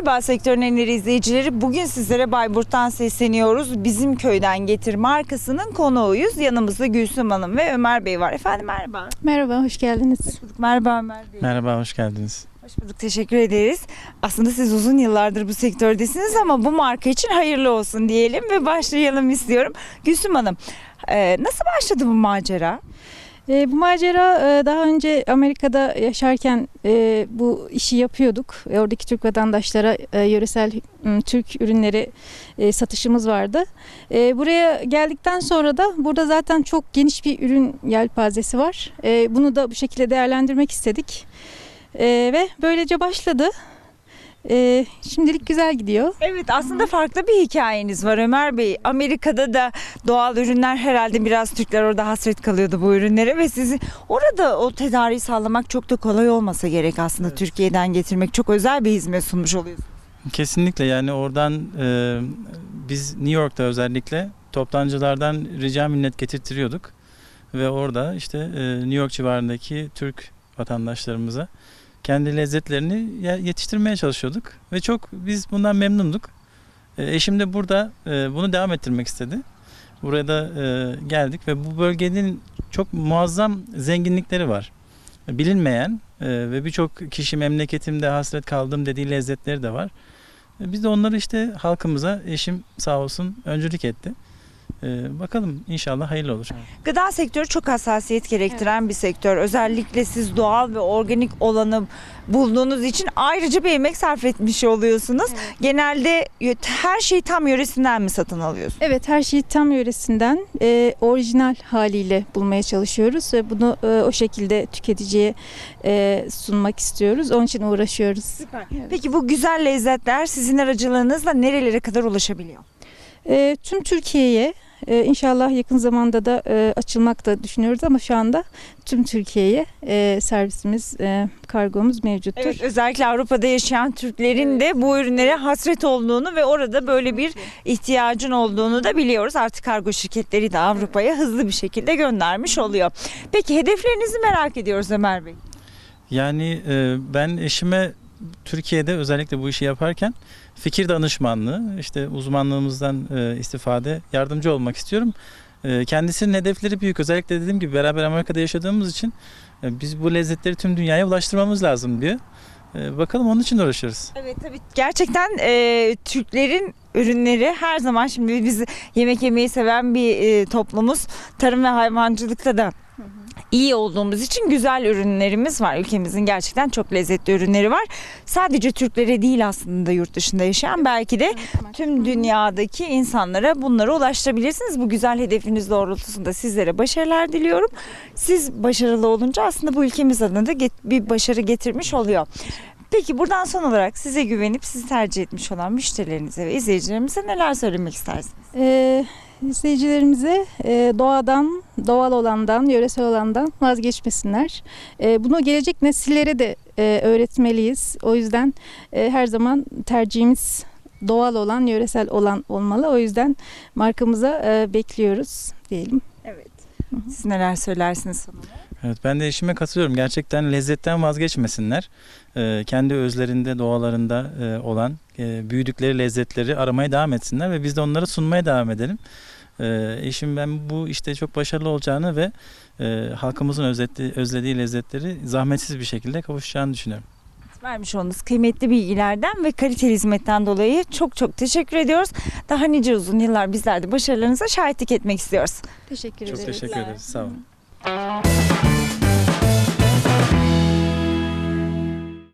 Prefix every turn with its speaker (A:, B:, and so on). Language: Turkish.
A: Merhaba sektörün enleri izleyicileri. Bugün sizlere Bayburt'tan sesleniyoruz. Bizim köyden getir markasının konuğuyuz. Yanımızda Gülsüm Hanım ve Ömer Bey var. Efendim merhaba.
B: Merhaba, hoş geldiniz.
A: Merhaba Ömer Bey.
C: Merhaba, hoş geldiniz.
A: Hoş bulduk. Teşekkür ederiz. Aslında siz uzun yıllardır bu sektördesiniz ama bu marka için hayırlı olsun diyelim ve başlayalım istiyorum. Gülsüm Hanım, e, nasıl başladı bu macera?
B: Ee, bu macera e, daha önce Amerika'da yaşarken e, bu işi yapıyorduk. E, oradaki Türk vatandaşlara e, yöresel m, Türk ürünleri e, satışımız vardı. E, buraya geldikten sonra da burada zaten çok geniş bir ürün yelpazesi var. E, bunu da bu şekilde değerlendirmek istedik. E, ve böylece başladı. E, şimdilik güzel gidiyor.
A: Evet aslında farklı bir hikayeniz var Ömer Bey. Amerika'da da doğal ürünler herhalde biraz Türkler orada hasret kalıyordu bu ürünlere ve sizi orada o tedariği sağlamak çok da kolay olmasa gerek aslında Türkiye'den getirmek çok özel bir hizmet sunmuş oluyorsunuz.
C: Kesinlikle yani oradan e, biz New York'ta özellikle toptancılardan rica minnet getirtiriyorduk. Ve orada işte e, New York civarındaki Türk vatandaşlarımıza kendi lezzetlerini ye- yetiştirmeye çalışıyorduk. Ve çok biz bundan memnunduk. E, eşim de burada e, bunu devam ettirmek istedi. Buraya da e, geldik ve bu bölgenin çok muazzam zenginlikleri var. Bilinmeyen ve birçok kişi memleketimde hasret kaldım dediği lezzetleri de var. Biz de onları işte halkımıza eşim sağ olsun öncülük etti. E, bakalım inşallah hayırlı olur.
A: Gıda sektörü çok hassasiyet gerektiren bir sektör. Özellikle siz doğal ve organik olanı bulduğunuz için ayrıca bir emek sarf etmiş oluyorsunuz. Genelde yö- her şeyi tam yöresinden mi satın alıyorsunuz?
B: Evet her şeyi tam yöresinden e, orijinal haliyle bulmaya çalışıyoruz ve bunu e, o şekilde tüketiciye e, sunmak istiyoruz. Onun için uğraşıyoruz.
A: Süper. Peki bu güzel lezzetler sizin aracılığınızla nerelere kadar ulaşabiliyor?
B: E, tüm Türkiye'ye e, inşallah yakın zamanda da e, açılmak da düşünüyoruz ama şu anda tüm Türkiye'ye e, servisimiz, e, kargomuz mevcuttur.
A: Evet, özellikle Avrupa'da yaşayan Türklerin de bu ürünlere hasret olduğunu ve orada böyle bir ihtiyacın olduğunu da biliyoruz. Artık kargo şirketleri de Avrupa'ya hızlı bir şekilde göndermiş oluyor. Peki hedeflerinizi merak ediyoruz Ömer Bey.
C: Yani e, ben eşime Türkiye'de özellikle bu işi yaparken fikir danışmanlığı, işte uzmanlığımızdan e, istifade yardımcı olmak istiyorum. E, kendisinin hedefleri büyük. Özellikle dediğim gibi beraber Amerika'da yaşadığımız için e, biz bu lezzetleri tüm dünyaya ulaştırmamız lazım diyor. E, bakalım onun için uğraşıyoruz.
A: Evet tabii gerçekten e, Türklerin ürünleri her zaman şimdi biz yemek yemeyi seven bir e, toplumuz. Tarım ve hayvancılıkta da iyi olduğumuz için güzel ürünlerimiz var. Ülkemizin gerçekten çok lezzetli ürünleri var. Sadece Türklere değil aslında yurt dışında yaşayan belki de tüm dünyadaki insanlara bunları ulaştırabilirsiniz. Bu güzel hedefiniz doğrultusunda sizlere başarılar diliyorum. Siz başarılı olunca aslında bu ülkemiz adına da bir başarı getirmiş oluyor. Peki buradan son olarak size güvenip sizi tercih etmiş olan müşterilerinize ve izleyicilerimize neler söylemek istersiniz?
B: E, izleyicilerimize e, doğadan, doğal olandan, yöresel olandan vazgeçmesinler. E, bunu gelecek nesillere de e, öğretmeliyiz. O yüzden her zaman tercihimiz doğal olan, yöresel olan olmalı. O yüzden markamıza bekliyoruz diyelim.
A: Evet. Siz neler söylersiniz olarak?
C: Evet ben de eşime katılıyorum. Gerçekten lezzetten vazgeçmesinler. Ee, kendi özlerinde, doğalarında e, olan e, büyüdükleri lezzetleri aramaya devam etsinler ve biz de onları sunmaya devam edelim. Ee, eşim ben bu işte çok başarılı olacağını ve e, halkımızın özlediği, özlediği lezzetleri zahmetsiz bir şekilde kavuşacağını düşünüyorum.
A: Vermiş olduğunuz kıymetli bilgilerden ve kaliteli hizmetten dolayı çok çok teşekkür ediyoruz. Daha nice uzun yıllar bizler de başarılarınıza şahitlik etmek istiyoruz.
B: Teşekkür
C: Çok
B: ederiz.
C: teşekkür ederiz. Sağ olun. ああ。